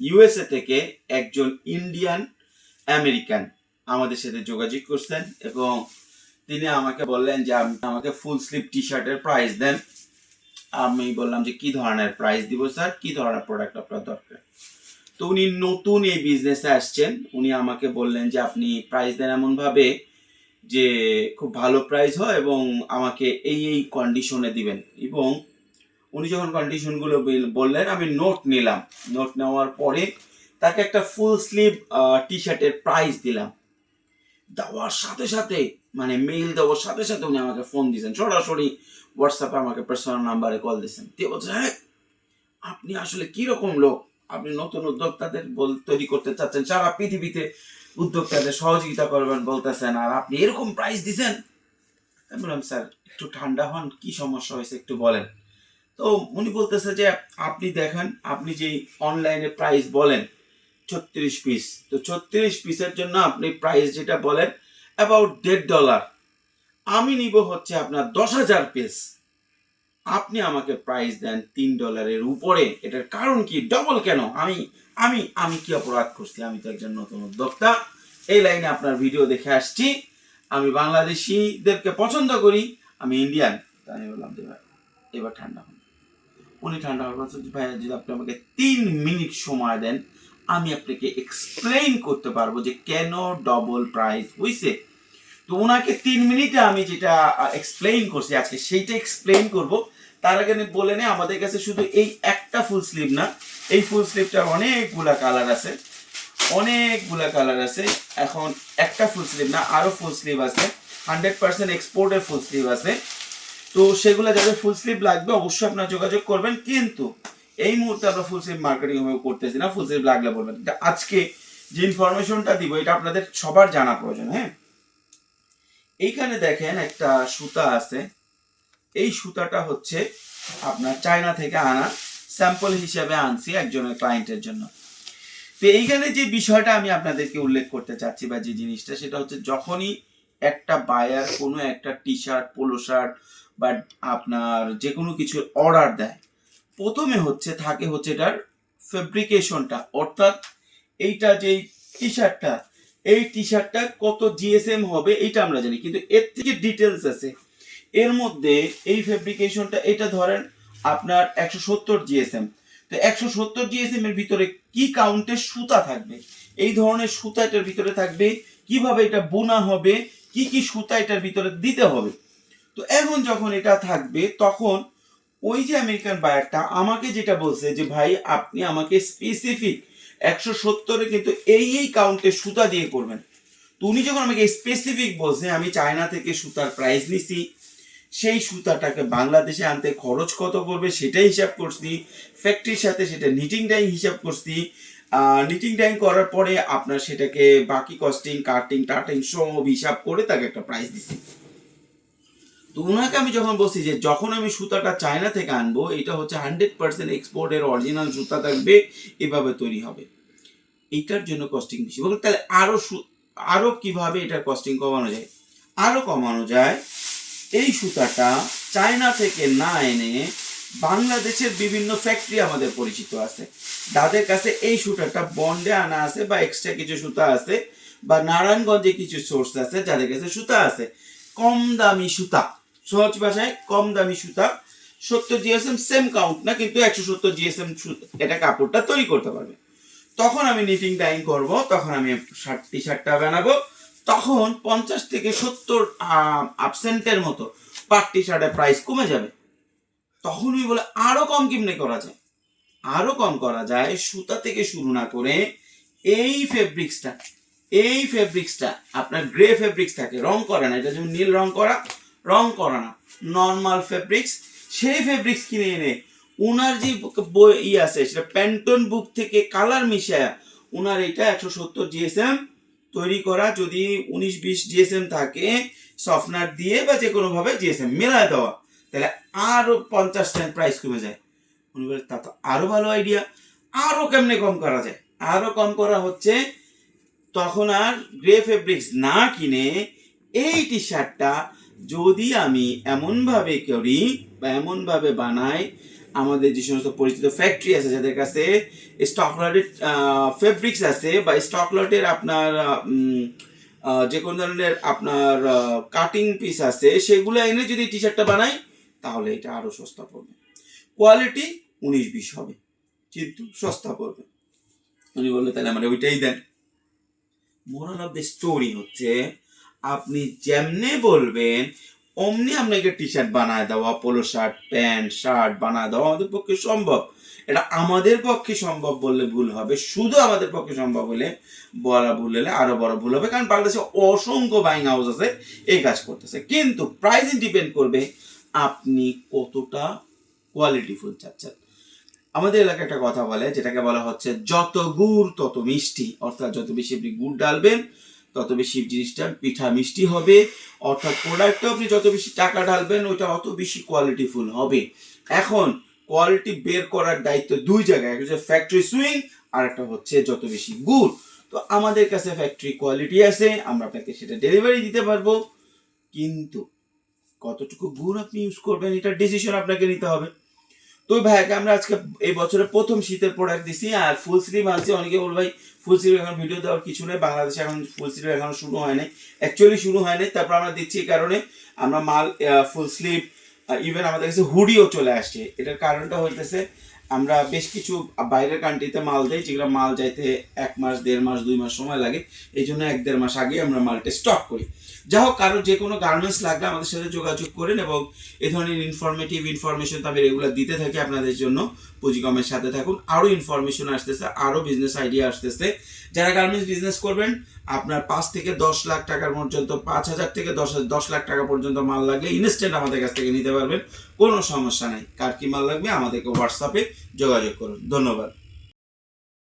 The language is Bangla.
ইউএসএ থেকে একজন ইন্ডিয়ান আমেরিকান আমাদের সাথে যোগাযোগ করছেন এবং তিনি আমাকে বললেন যে আমাকে ফুল স্লিভ টি শার্টের প্রাইস দেন। আমি বললাম যে কি ধরনের প্রাইস দিব স্যার কি ধরনের প্রোডাক্ট আপনার দরকার? তো উনি নতুন এই বিজনেসে আসছেন। উনি আমাকে বললেন যে আপনি প্রাইস দেন এমনভাবে যে খুব ভালো প্রাইস হয় এবং আমাকে এই এই কন্ডিশনে দিবেন এবং উনি যখন কন্ডিশনগুলো বললেন, আমি নোট নিলাম। নোট নেওয়ার পরে তাকে একটা ফুল স্লিভ টি শার্টের প্রাইস দিলাম। দেওয়ার সাথে সাথে মানে মেইল দেওয়ার সাথে সাথে উনি আমাকে ফোন দিয়েছেন। সরাসরি হোয়াটসঅ্যাপে আমাকে পার্সোনাল নাম্বারে কল দিয়েছেন। দিয়ে বলছে হ্যাঁ আপনি আসলে কীরকম লোক? আপনি নতুন উদ্যোক্তাদের বল, তৈরি করতে চাচ্ছেন। সারা পৃথিবীতে উদ্যোক্তাদের সহযোগিতা করবেন বলতেছেন। আর আপনি এরকম প্রাইস দিছেন? আমি বললাম, স্যার, একটু ঠান্ডা হন, কি সমস্যা হয়েছে একটু বলেন। তো উনি বলতেছে যে, আপনি দেখেন, আপনি যে অনলাইনে প্রাইস বলেন, ছত্রিশ পিস তো ছত্রিশ পিসের জন্য আপনি প্রাইস যেটা বলেন অ্যাবাউট দেড় ডলার আমি নিব হচ্ছে আপনার দশ হাজার পিস আপনি আমাকে প্রাইস দেন তিন ডলারের উপরে। এটার কারণ কি? ডবল কেন? আমি আমি আমি কি অপরাধ করছি? আমি তো একজন নতুন উদ্যোক্তা। এই লাইনে আপনার ভিডিও দেখে আসছি। আমি বাংলাদেশিদেরকে পছন্দ করি। আমি ইন্ডিয়ান আমি বললাম এবার ঠান্ডা উনি ঠান্ডা হওয়ার পর বলছে, ভাই যদি আপনি আমাকে তিন মিনিট সময় দেন। আমি আপনাকে এক্সপ্লেইন করতে পারব যে কেন ডবল প্রাইস হইছে। তো ওনাকে তিন মিনিটে আমি যেটা এক্সপ্লেইন করছি আজকে সেইটা এক্সপ্লেইন করব। তার আগে বলে নেই আমাদের কাছে শুধু এই একটা ফুল স্লিভ না এই ফুল স্লিভটার অনেকগুলা কালার আছে অনেকগুলা কালার আছে। এখন একটা ফুল স্লিভ না আরও ফুল স্লিভ আছে। হান্ড্রেড পার্সেন্ট এক্সপোর্টের ফুল স্লিভ আছে। তো সেগুলো যাদের ফুল স্লিভ লাগবে অবশ্যই আপনারা যোগাযোগ করবেন। কিন্তু এই মুহূর্তে আমরা ফুল স্লিভ মার্কেটিং ভাবে করতেছি না ফুল স্লিভ লাগলে বলবেন। আজকে যে ইনফরমেশনটা দিব, এটা আপনাদের সবার জানা প্রয়োজন হ্যাঁ? এইখানে দেখেন একটা সুতা আছে। এই সুতাটা হচ্ছে আপনার চায়না থেকে আনা স্যাম্পল হিসেবে আনছি একজনের ক্লায়েন্টের জন্য। তো এইখানে যে বিষয়টা আমি আপনাদেরকে উল্লেখ করতে চাচ্ছি বা যে জিনিসটা, সেটা হচ্ছে যখনই একটা বায়ার কোনো একটা টি শার্ট পোলো শার্ট বা আপনার যে কোনো কিছুর অর্ডার দেয়। প্রথমে হচ্ছে থাকে হচ্ছে এটার ফেব্রিকেশনটা অর্থাৎ এইটা যে টি শার্টটা এই টি শার্টটা কত জিএসএম হবে এইটা আমরা জানি, কিন্তু এর থেকে ডিটেলস আছে। এর মধ্যে এই ফেব্রিকেশনটা এটা ধরেন আপনার একশো সত্তর জিএসএম তো একশো সত্তর জিএসএম এর ভিতরে কি কাউন্টের সুতা থাকবে? এই ধরনের সুতা এটার ভিতরে থাকবে, কীভাবে এটা বোনা হবে কি কি সুতা এটার ভিতরে দিতে হবে। তো এখন যখন এটা থাকবে, তখন ওই যে আমেরিকান বায়ারটা আমাকে যেটা বলছে যে, ভাই, আপনি আমাকে স্পেসিফিক একশো সত্তরে কিন্তু এই এই কাউন্টে সুতা দিয়ে করবেন। তো উনি যখন আমাকে স্পেসিফিক বলছে, আমি চায়না থেকে সুতার প্রাইস নিছি, সেই সুতাটাকে বাংলাদেশে আনতে খরচ কত পড়বে সেটাই হিসাব করছি ফ্যাক্টরির সাথে সেটা নিটিং ডাইং হিসাব করছি নিটিং ডাইং করার পরে আপনার সেটাকে বাকি কস্টিং কাটিং টাটিং সব হিসাব করে তাকে একটা প্রাইস দিছি। তো ওনাকে আমি যখন বলছি যে যখন আমি সুতাটা চায়না থেকে আনব, এটা হচ্ছে হান্ড্রেড পার্সেন্ট এক্সপোর্টের অরিজিনাল সুতা থাকবে, এভাবে তৈরি হবে। এইটার জন্য কস্টিং বেশি। বলুন, তাহলে আরও সু- আরও কীভাবে এটার কস্টিং কমানো যায়? আরও কমানো যায়, এই সুতাটা চায়না থেকে না এনে বাংলাদেশের বিভিন্ন ফ্যাক্টরি আমাদের পরিচিত আছে। তাদের কাছে এই সুতাটা বন্ডে আনা আছে বা এক্সট্রা কিছু সুতা আছে বা নারায়ণগঞ্জে কিছু সোর্স আছে, যাদের কাছে সুতা আছে। কম দামি সুতা সহজ ভাষায় কম দামি সুতা সত্তর জিএসএম সেম কাউন্ট না, কিন্তু একশো সত্তর জিএসএম এটা কাপড়টা তৈরি করতে পারবে। তখন আমি নিটিং ডাইং করব, তখন আমি টি শার্টটা বানাবো। তখন পঞ্চাশ থেকে সত্তর আপসেন্টের মতো পার টি শার্টের প্রাইস কমে যাবে। তখনই বলে, আরও কম কেমনে করা যায়? আরও কম করা যায়, সুতা থেকে শুরু না করে এই ফেব্রিক্সটা এই ফেব্রিক্সটা আপনার গ্রে ফেব্রিক্স থাকে, রং করে না, এটা যেমন নীল রং করা রং করা না নর্মাল ফেব্রিক্স সেই ফেব্রিক্স কিনে এনে ওনার যে বই ই আছে, সেটা প্যান্টন বুক থেকে কালার মিশায়া ওনার এটা একশো সত্তর জিএসএম তৈরি করা, যদি উনিশ বিশ জিএসএম থাকে সফটনার দিয়ে বা যে কোনোভাবে জিএসএম মেলায় দেওয়া। তাহলে আরও পঞ্চাশ সেন্ট প্রাইস কমে যায়। উনি বলে, তা তো আরও ভালো আইডিয়া আরও কেমনে কম করা যায়? আরও কম করা হচ্ছে, তখন আর গ্রে ফেব্রিক্স না কিনে এই টি শার্টটা যদি আমি এমনভাবে করি বা এমনভাবে বানাই, আমাদের যে সমস্ত পরিচিত ফ্যাক্টরি আছে যাদের কাছে স্টক লটের ফেব্রিক্স আছে বা স্টক লটের আপনার যে কোনো ধরনের আপনার কাটিং পিস আছে, সেগুলো এনে যদি টি শার্টটা বানাই তাহলে এটা আরও সস্তা পড়বে। কোয়ালিটি উনিশ বিশ হবে, কিন্তু সস্তা পড়বে। উনি বলল তাহলে আমার ওইটাই দেন। মোরাল অফ দ্য স্টোরি হচ্ছে, আপনি যেমনে বলবেন, অমনি আপনাকে টি শার্ট বানায় দেওয়া পোলো শার্ট প্যান্ট শার্ট বানায় দেওয়া আমাদের পক্ষে সম্ভব। এটা আমাদের পক্ষে সম্ভব বললে ভুল হবে, শুধু আমাদের পক্ষে সম্ভব হলে বলা ভুল হলে আরও বড় ভুল হবে, কারণ বাংলাদেশে অসংখ্য বাইং হাউস আছে, এই কাজ করতেছে। কিন্তু প্রাইস ডিপেন্ড করবে আপনি কতটা কোয়ালিটিফুল চাচ্ছেন? আমাদের এলাকায় একটা কথা বলে, যেটাকে বলা হচ্ছে, যত গুড়, তত মিষ্টি। অর্থাৎ যত বেশি আপনি গুড় ডালবেন তত বেশি জিনিসটা পিঠা মিষ্টি হবে। অর্থাৎ প্রোডাক্টও আপনি যত বেশি টাকা ঢালবেন, ওইটা অত বেশি কোয়ালিটিফুল হবে। এখন কোয়ালিটি বের করার দায়িত্ব দুই জায়গায় একটা হচ্ছে ফ্যাক্টরি সুইং আর একটা হচ্ছে যত বেশি গুড়। তো আমাদের কাছে ফ্যাক্টরি কোয়ালিটি আছে, আমরা আপনাকে সেটা ডেলিভারি দিতে পারব। কিন্তু কতটুকু গুড় আপনি ইউজ করবেন, এটা ডিসিশন আপনাকে নিতে হবে। তো ভাইকে আমরা আজকে এই বছরের প্রথম শীতের প্রোডাক্ট দিছি, আর ফুল স্লিভ আনছি। অনেকে বল ভাই ফুল স্লিভ এখন ভিডিও দেওয়ার কিছু নেই, বাংলাদেশে এখন ফুল স্লিভ এখন শুরু হয় নাই। অ্যাকচুয়ালি শুরু হয় নাই, তারপর আমরা দিচ্ছি এই কারণে আমরা মাল ফুল স্লিভ ইভেন আমাদের কাছে হুডিও চলে আসছে। এটার কারণটা হইতেছে আমরা বেশ কিছু বাইরের কান্ট্রিতে মাল দেই, যেগুলো মাল যাইতে এক মাস, দেড় মাস, দুই মাস সময় লাগে। এই জন্য এক দেড় মাস আগে আমরা মালটা স্টক করি। যা হোক, কারও যে কোনো গার্মেন্টস লাগলে আমাদের সাথে যোগাযোগ করেন এবং এ ধরনের ইনফরমেটিভ ইনফরমেশন তো আমি রেগুলার দিতে থাকি আপনাদের জন্য। পুঁজিকমের সাথে থাকুন। আরও ইনফরমেশন আসতেছে আরও বিজনেস আইডিয়া আসতেছে। যারা গার্মেন্টস বিজনেস করবেন, আপনার পাঁচ থেকে দশ লাখ টাকার পর্যন্ত, পাঁচ হাজার থেকে দশ দশ লাখ টাকা পর্যন্ত মাল লাগলে ইনস্ট্যান্ট আমাদের কাছ থেকে নিতে পারবেন। কোনো সমস্যা নেই। কার কি মাল লাগবে আমাদেরকে হোয়াটসঅ্যাপে যোগাযোগ করুন। ধন্যবাদ।